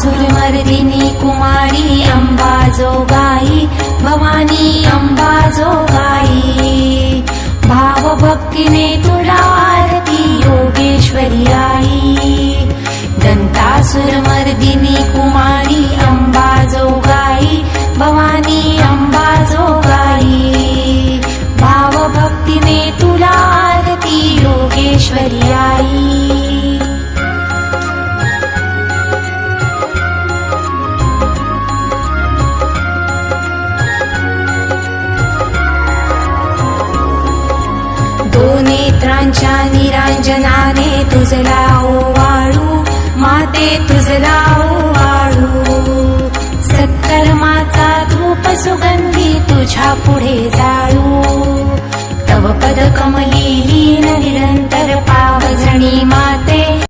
सुरमर्दिनी कुमारी अंबाजोगाई भवानी अंबाजोगाई भावभक्तीने तुला आरती योगेश्वरी आई. दंतासुरमर्दिनी कुमारी अंबाजोगाई भवानी अंबाजोगाई भावभक्तीने तुला आरती योगेश्वरी आई. फुलांच्या निरांजनाने तुझला ओवाळू माते तुझला ओवाळू सत्कर्माचा धूप सुगंधी तुझ्या पुढे जाळू. तव पद कमली लीन निरंतर पाव